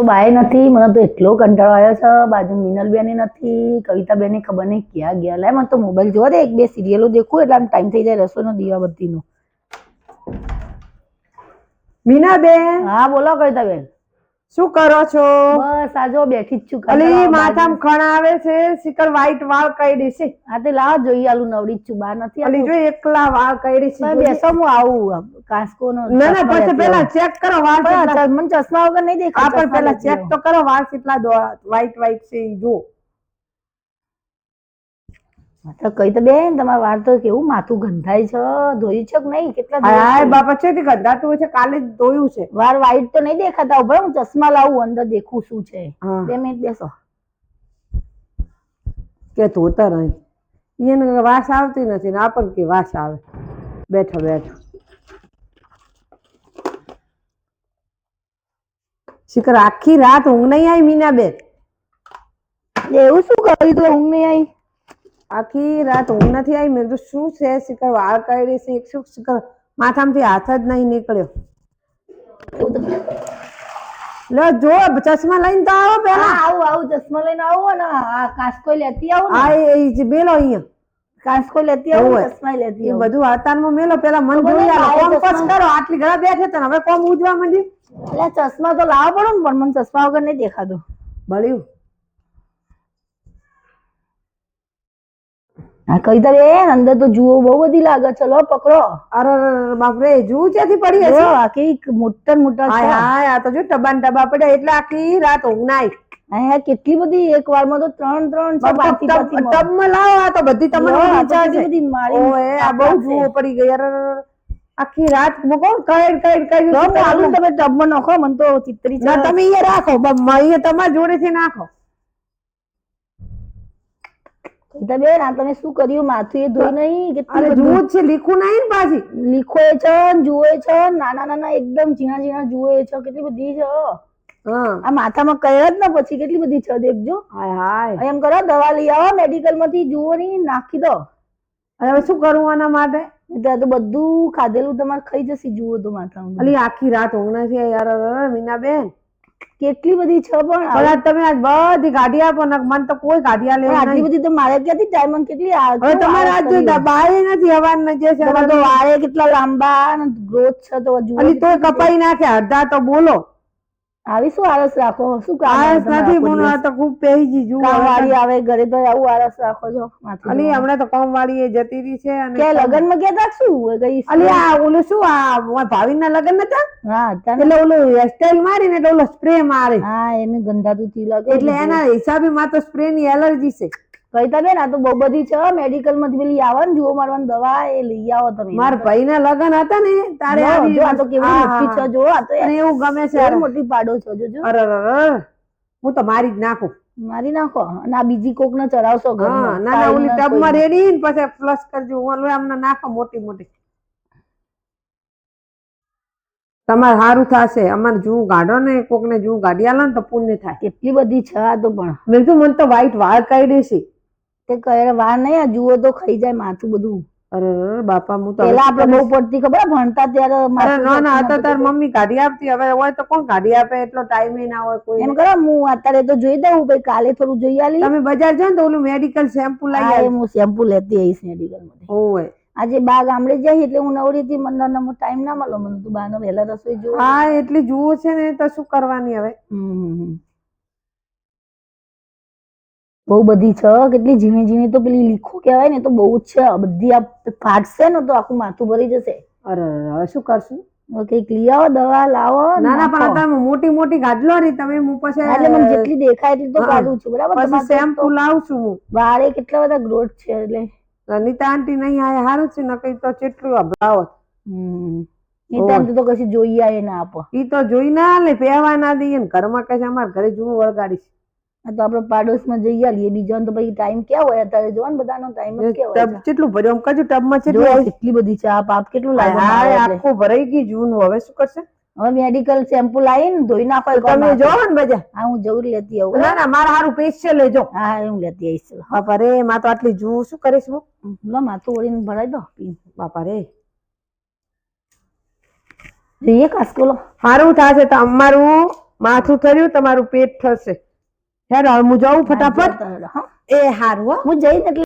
તો બાય નથી મને તો એટલો કંટાળો આવ્યો છે. બાજુ મિનલ બેને નથી કવિતા બેને ખબર નહીં ક્યાં ગયા. લે મને તો મોબાઈલ જોવા દે એક બે સિરિયલો દેખું એટલે આમ ટાઈમ થઈ જાય રસોઈનો દીવા બત્તીનો મીનાબેન? હા બોલો કવિતા બેન શું કરો છો? બસ આ જો બેઠી જ છું. અલી માથામ ખણ આવે છે. શિકર વ્હાઈટ વાળ કઈડી છે આ તે લાવ જોઈએ આલુ નવડી જ છું. બહાર નથી અલી જો એકલા વાળ કઈડી છે. બેસો હું આવું કાસ્કો નો ના ના પછી પેલા ચેક કરો વાળ કેટલા મને ચશ્મા વગર નહીં આ દેખાય પણ પેલા ચેક તો કરો વાળ કેટલા વ્હાઈટ વ્હાઈટ છે જો તો કઈ તો બેન તમારા વાર તો કેવું માથું ગંધાય છે ધોયું છે કે નહીં? કેટલા થયા? બાપા છે ગંધાતું હોય છે કાલે ધોયું છે. વાર વાઈટ તો નહીં દેખાતા ઊભા હું ચશ્મા લાવું અંદર દેખું શું છે. બે મિનિટ બેસો. કે ધોતા રહી એને વાસ આવતી નથી ને પણ કે વાસ આવે. બેઠો બેઠો. શિખર આખી રાત ઊંઘ નહીં આવી મીનાબેન? એવું શું કર્યું તો ઊંઘ નહીં આવી? આખી રાત ઊંઘ નથી આવી. મેં કીધું શું છે શિખર? વાળ કાઢી છે. શું શિખર? માથામાંથી હાથ જ નહીં નીકળ્યો. લે જો ચશ્મા લઈને તો આવો પેલા આવું આવું ચશ્મા લઈને આવું ને આ કાસ્કો લેતી આવું આ એ જ મેલો અહીંયા. કાસ્કો લેતી આવું. ચશ્મા લેતી આવું. બધું હાતાનમાં મેલો. પેલા મન ભૂલી મને કોમ પસ કરો આટલી ઘણા બેઠે તને હવે કોમ ઉજવા માંડી. એટલે ચશ્મા તો લાવવા પડે ને પણ મને ચશ્મા વગર નહીં દેખાતું. બળ્યું. હા કવિતા બેન અંદર તો જુઓ બહુ બધી લાગે ચલો પકડો. અરે બાપરે જું ક્યાંથી પડી હશે. આખી મોટા મોટા હા હાય આ તો જો ટબાન ટબા પડ્યા એટલે આખી રાત ઊંઘ અહીંયા કેટલી બધી એક વારમાં તો ત્રણ ત્રણ ટબમાં લાવો આ તો બધી તમને તમારી. બધી મારી ઓએ આ બહુ જુઓ પડી ગઈ અરે. આખી રાત મૂકો કઈ કઈ કઈ તમે ટબમાં નાખો મને તો ચિત્રી ના તમે અહીંયા રાખો મ- અહીંયા તમારા જોડેથી નાખો. બેન આ તમે શું કર્યું? માથું એ ધોઈ નહીં? કે અરે જુઓ છે લીખું નહીં પાછી. લીખો એ છે જુઓ જુએ છે નાના નાના એકદમ ઝીણા ઝીણા જુએ છે કેટલી બધી છે. હા. આ માથામાં કયા જ ને પછી કેટલી બધી છે દેખજો. હાય હાય. એમ કરો દવા લઈ આવો મેડિકલમાંથી જુઓ નહીં નાખી દો. હવે શું કરું આના માટે? ત્યાં તો બધું ખાધેલું તમારે ખાઈ જશે જુઓ તો માથામાં અલી આખી રાત ઊંઘ નથી યાર મીના મીનાબેન. કેટલી બધી છે પણ હવે તમે આજ બધી ગાડી આપો ને મને તો કોઈ ગાડી લેવું આટલી બધી તો મારે ક્યાંથી ટાઈમ અને કેટલી આ- હવે તમારે આજ. જોઈતા બાય નથી હવાના જે છે તો વાળે કેટલા લાંબા ગ્રોથ છે તો અલી તોય કપાઈ નાખે અડધા તો બોલો. આવી શું આળસ રાખો? શું કામ આળસ નથી મને આ તો ખૂબ પહેજી જુઓ કામવાળી આવે ઘરે તો આવું આળસ રાખો છો માથું અલી હમણાં તો કોમ વાળી એ જતી રહી છે અને કે લગનમાં ગયા તા શું? કઈ અલી આ ઓલું શું આ ભાવિન ના લગન નતા હા એટલે ઓલું હેરસ્ટાઈલ મારીને એટલે ઓલો સ્પ્રે મારે. હા એને ગંધાતું થી લાગે એટલે એના હિસાબે માં તો સ્પ્રે ની એલર્જી છે. કહીતા બેન આ તો બહુ બધી છે. મેડિકલમાંથી પેલી આવે ને જુઓ મારવાની દવા એ લઈ આવો તમે. મારા ભાઈ ના લગન હતા ને તારે આ તો કેવી મોટી છે જો આ તો એવું ગમે છે. મોટી પાડો છો જોજો અરે. હું તો મારી જ નાખું. મારી નાખો? અને આ બીજી કોક ને ચડાવશો હા ના ના ઓલી ટબમાં રેડી ને પછી ફ્લશ કરજો. ઓલો આમને નાખો મોટી મોટી. તમારે સારું થશે. અમારે જું ગાઢો ને કોક ને જું ગાડી આલો ને તો પુણ્ય થાય. કેટલી બધી છે આ તો પણ. મેં કીધું મને તો વ્હાઈટ વાળ કાઢી છે. તે કહે વાર નહીં આ જુઓ તો ખાઈ જાય માથું બધું. અરે બાપા હું તો પેલા આપણે બહુ પડતી ખબર ભણતા ત્યારે અરે ના ના આ તો તાર મમ્મી કાઢી આપતી હવે હોય તો કોણ કાઢી આપે? એટલો ટાઈમ ના હોય કોઈ. એમ કરો હું અત્યારે તો જોઈ દઉં ભાઈ કાલે થોડું જોઈ આલી. તમે બજાર જાવ તો ઓલું મેડિકલ શેમ્પુ લઈ હા, આવી હું શેમ્પુ લેતી આવીશ મેડિકલમાંથી. ઓય. આજે બા ગામડે જાય એટલે હું નવરી થી મને નમો ટાઈમ ના મળો. મને તું બાનો વહેલા રસોઈ જોઉં હા એટલી જુઓ છે ને તો શું કરવાની હવે? હમ, હમ. બહુ બધી છે કેટલી ઝીણી ઝીણી તો પેલી લીખો કહેવાય ને તો બહુ જ છે. બધી આ ફાટશે ને તો આખું માથું ભરી જશે. અરે હવે શું કરશું? હવે કંઈક દવા લાવો ના ના પણ તમે મોટી મોટી ગાડલો રહી તમે હું પછી એટલે મને જેટલી દેખાય એટલી તો કાઢું છું બરાબર? પછી શેમ્પુ લાવું છું હું. વાળે કેટલા બધા ગ્રોથ છે એટલે. અનિતા આંટી નહીં આયા હારું છે ને તો કેટલું અભરાવત હમ. એ તો કશી જોઈએ ના આપો. ઈ તો જોઈ ના લે પહેવા ના દઈએ ને ઘરમાં છે અમારે ઘરે જુઓ વળગાડીશ. આ તો આપણે પાડોશમાં જઈ આવીએ બીજાનો તો પછી ટાઈમ ક્યાં હોય? અત્યારે જો ને બધાનો ટાઈમ કેવો હોય ટબ કેટલું ભર્યું? આમ કાજુ ટબમાં છે? કેટલું કેટલી બધી આ પાપ કેટલું લાગે આખું ભરાઈ ગઈ જૂનું. હવે શું કરશે? હવે મેડિકલ શેમ્પુ લાવીને ધોઈ નાખો તમે જો ને બજા હા હું જરૂર લેતી આવું. ના ના મારા હારું સ્પેશિયલ લેજો. હા હું લેતી આવીશ. બાપા રે માં તો આટલી જુ શું કરીશ હું? લો માથું ઓળીને ભરાઈ દો. બાપા રે. જોઈએ કાસ્કોલો સારું થશે તમારું અમારું માથું થયું તમારું પેટ થશે હેડ હવે હું જાઉં ફટાફટ. એ હારું હો. હું જઈને એટલે